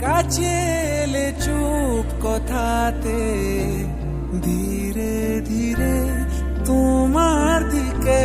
কাছে এলে চুপ কথাতে ধীরে ধীরে তোমার দিকে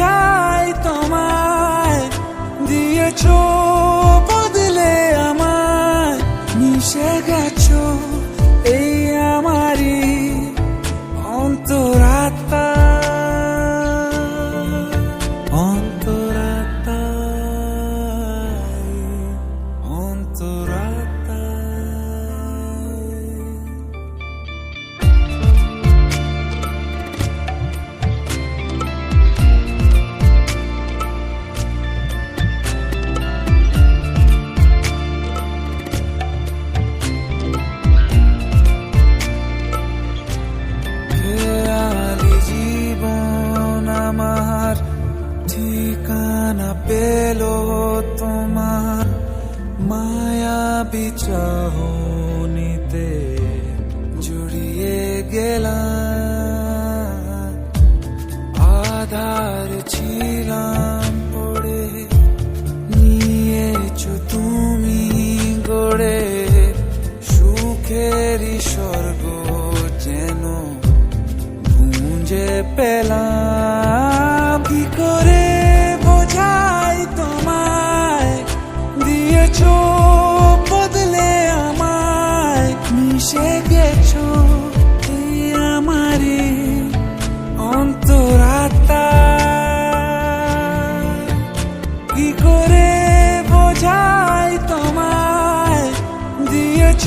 বোঝাই তোমায় দিয়েছ বদলে আমায় মিশে গেছ। এই আমারই অন্তরাত্মা। অন্তরাত্মা আমার ঠিকানা পেল তোমার মায়া বিচাহনিতে জড়িয়ে গেলাম। আধার ছিলাম পড়ে, নিয়েছো তুমি গড়ে সুখেরই স্বর্গ যেন গুঞ্জে পেলাম। কি করে তোমায়? দিয়েছ বদলে মিশে গেছো করে বোঝাই তোমায়? দিয়েছ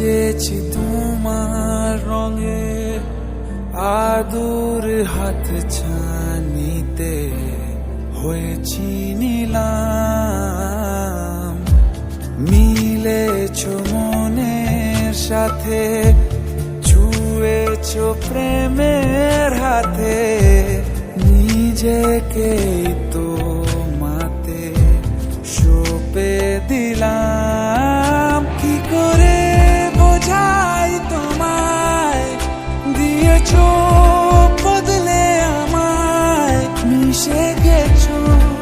সেজেছি তোমার রঙে, আদুর হাত ছানিতে হয়েছি নিলাম। মিলেছ মনের সাথে, ছুঁয়েছ প্রেমের হাতে নিজেকে তো মাতে সপে দিলাম। get you.